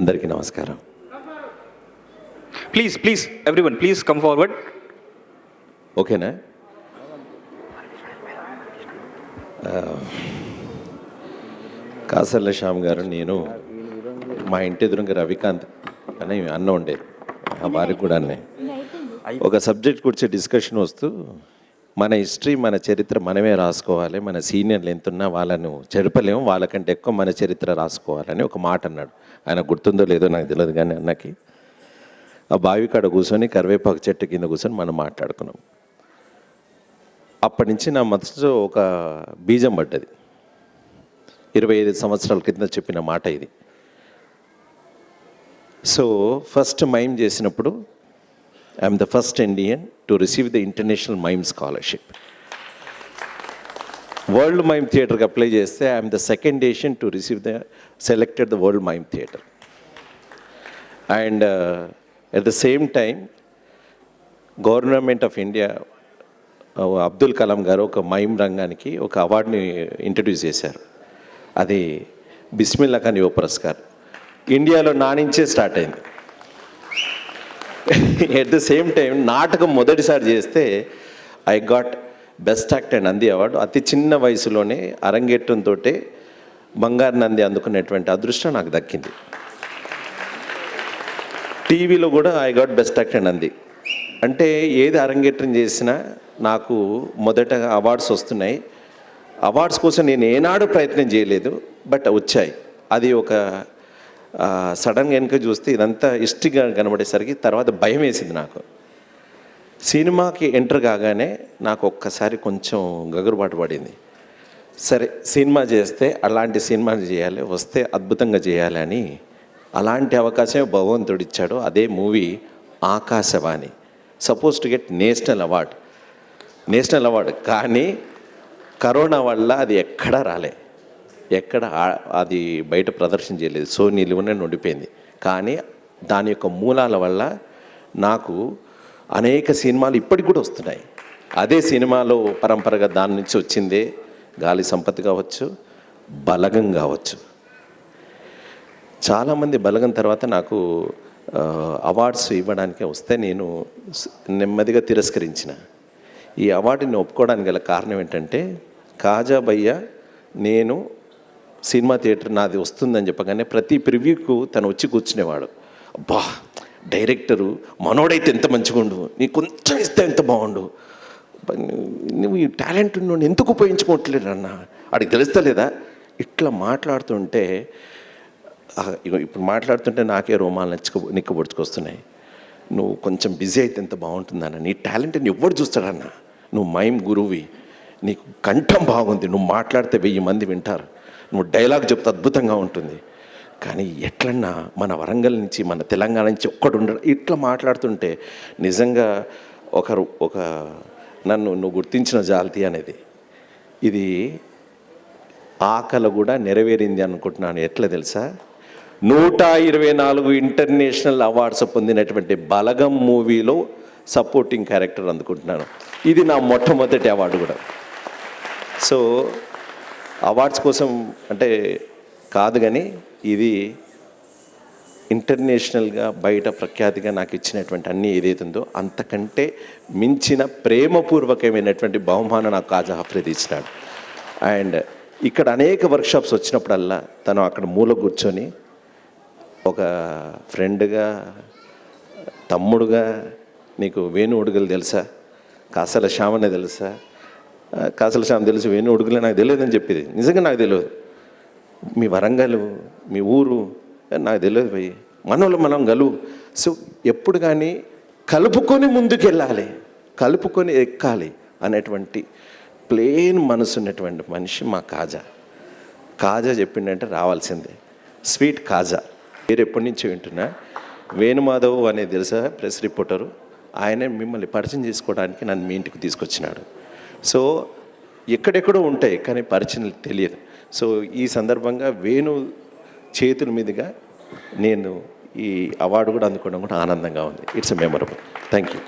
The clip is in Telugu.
అందరికీ నమస్కారం. Please, please, everyone, please come forward. ఓకేనా? కాసర్ల శ్యామ్ గారు నేను మా ఇంటి ఎదురుగా రవికాంత్ అని అన్న ఉండేది ఆ వారికి కూడా అన్నే ఒక సబ్జెక్ట్ గురించి డిస్కషన్ వస్తూ మన హిస్టరీ మన చరిత్ర మనమే రాసుకోవాలి. మన సీనియర్లు ఎంతున్నా వాళ్ళను చెడపలేము. వాళ్ళకంటే ఎక్కువ మన చరిత్ర రాసుకోవాలని ఒక మాట అన్నాడు. ఆయన గుర్తుందో లేదో నాకు తెలియదు కానీ అన్నకి. ఆ బావి కాడ కూర్చొని కరివేపాకు చెట్టు కింద కూర్చొని మనం మాట్లాడుకున్నాం. అప్పటి నుంచి నా మనసులో ఒక బీజం పడ్డది. ఇరవై ఐదు సంవత్సరాల కింద చెప్పిన మాట ఇది. సో ఫస్ట్ మైమ్ చేసినప్పుడు I'm the first Indian. To receive the international mime scholarship world mime థియేటర్కి అప్లై చేస్తే I'm the second Asian to receive the selected the world mime theatre and at the same time government of India Abdul Kalam garu ఒక మైమ్ రంగానికి ఒక అవార్డుని ఇంట్రడ్యూస్ చేశారు. అది బిస్మిల్లా ఖాన్ యువ పురస్కార్. ఇండియాలో నా నుంచే స్టార్ట్ అయింది. ఎట్ ద సేమ్ టైం నాటకం మొదటిసారి చేస్తే I got best act and Nandi award అతి చిన్న వయసులోనే అరంగేట్రంతో బంగారు నంది అందుకునేటువంటి అదృష్టం నాకు దక్కింది. టీవీలో కూడా ఐ గాట్ బెస్ట్ యాక్టర్ అంది అంటే ఏది అరంగేట్రం చేసినా నాకు మొదట అవార్డ్స్ వస్తున్నాయి. అవార్డ్స్ కోసం నేను ఏనాడు ప్రయత్నం చేయలేదు బట్ వచ్చాయి. అది ఒక సడన్గా వెనుక చూస్తే ఇదంతా హిస్టరీగా కనబడేసరికి తర్వాత భయం వేసింది నాకు. సినిమాకి ఎంటర్ కాగానే నాకు ఒక్కసారి కొంచెం గగురుబాటు పడింది. సరే సినిమా చేస్తే అలాంటి సినిమాలు చేయాలి వస్తే అద్భుతంగా చేయాలని అలాంటి అవకాశమే భగవంతుడు ఇచ్చాడు. అదే movie Akashvani. Suppose to get national award. National award. కానీ కరోనా వల్ల అది ఎక్కడా రాలే. ఎక్కడ అది బయట ప్రదర్శన చేయలేదు. సో నిలువనే ఉండిపోయింది కానీ దాని యొక్క మూలాల వల్ల నాకు అనేక సినిమాలు ఇప్పటికి కూడా వస్తున్నాయి. అదే సినిమాలో పరంపరగా దాని నుంచి వచ్చిందే గాలి సంపత్ కావచ్చు బలగం కావచ్చు. చాలామంది బలగం తర్వాత నాకు అవార్డ్స్ ఇవ్వడానికే వస్తే నేను నెమ్మదిగా తిరస్కరించిన. ఈ అవార్డుని ఒప్పుకోవడానికి గల కారణం ఏంటంటే కాజాబయ్య నేను సినిమా థియేటర్ నాది వస్తుందని చెప్పగానే ప్రతి ప్రివ్యూకు తను వచ్చి కూర్చునేవాడు. అబ్బా డైరెక్టరు మనోడైతే ఎంత మంచిగుండు నీ కొంచెం ఇస్తే ఎంత బాగుండు. నువ్వు- ఈ టాలెంట్ నువ్వు ఎందుకు ఉపయోగించుకోవట్లేదు అన్న అడిగి తెలుస్తలేదా ఇట్లా మాట్లాడుతుంటే ఇగో ఇప్పుడు మాట్లాడుతుంటే నాకే రోమాలు నచ్చుకు నిక్కబొడుచుకొస్తున్నాయి నువ్వు కొంచెం బిజీ అయితే ఎంత బాగుంటుందన్న నీ టాలెంట్ని ఎవ్వరు చూస్తాడన్న నువ్వు మైమ్ గురువి నీకు కంఠం బాగుంది నువ్వు మాట్లాడితే వెయ్యి మంది వింటారు. నువ్వు డైలాగ్ చెప్తే అద్భుతంగా ఉంటుంది. కానీ ఎట్లన్నా మన వరంగల్ నుంచి మన తెలంగాణ నుంచి ఒక్కడు ఇట్లా మాట్లాడుతుంటే నిజంగా ఒకరు ఒక నన్ను నువ్వు గుర్తించిన జాలతి అనేది. ఇది ఆకలి కూడా నెరవేరింది అనుకుంటున్నాను. ఎట్లా తెలుసా? నూట ఇరవై నాలుగు ఇంటర్నేషనల్ అవార్డ్స్ పొందినటువంటి బలగం మూవీలో సపోర్టింగ్ క్యారెక్టర్ అందుకుంటున్నాను. ఇది నా మొట్టమొదటి అవార్డు కూడా. సో అవార్డ్స్ కోసం అంటే కాదు కానీ ఇది ఇంటర్నేషనల్గా బయట ప్రఖ్యాతిగా నాకు ఇచ్చినటువంటి అన్ని ఏదైతే ఉందో అంతకంటే మించిన ప్రేమపూర్వకమైనటువంటి బహుమానం నాకు కాజా హఫ్రీద్ ఇచ్చినాడు. అండ్ ఇక్కడ అనేక వర్క్షాప్స్ వచ్చినప్పుడల్లా తను అక్కడ మూల కూర్చొని ఒక ఫ్రెండ్గా తమ్ముడుగా నీకు వేణు ఉడుగులు తెలుసా? కాసల శ్యామనే తెలుసా? కాసల శ్యామ్ తెలుసు వేణు ఉడుకులే నాకు తెలియదని చెప్పేది. నిజంగా నాకు తెలియదు. మీ వరంగల్ మీ ఊరు నాకు తెలియదు పోయి. మనలో మనం గలువు సో ఎప్పుడు కానీ కలుపుకొని ముందుకెళ్ళాలి. కలుపుకొని ఎక్కాలి అనేటువంటి ప్లేన్ మనసు ఉన్నటువంటి మనిషి మా కాజా. కాజా చెప్పిండంటే రావాల్సిందే. స్వీట్ కాజా. మీరు ఎప్పటి నుంచి వింటున్నా వేణుమాధవ్ అనేది తెలుసా ప్రెస్ రిపోర్టరు. ఆయన మిమ్మల్ని పరిచయం చేసుకోవడానికి నన్ను మీ ఇంటికి తీసుకొచ్చినాడు. సో ఎక్కడెక్కడో ఉంటాయి కానీ పరిచయం తెలియదు. సో ఈ సందర్భంగా వేణు చేతుల మీదుగా నేను ఈ అవార్డు కూడా అందుకోవడం కూడా ఆనందంగా ఉంది. It's memorable thank you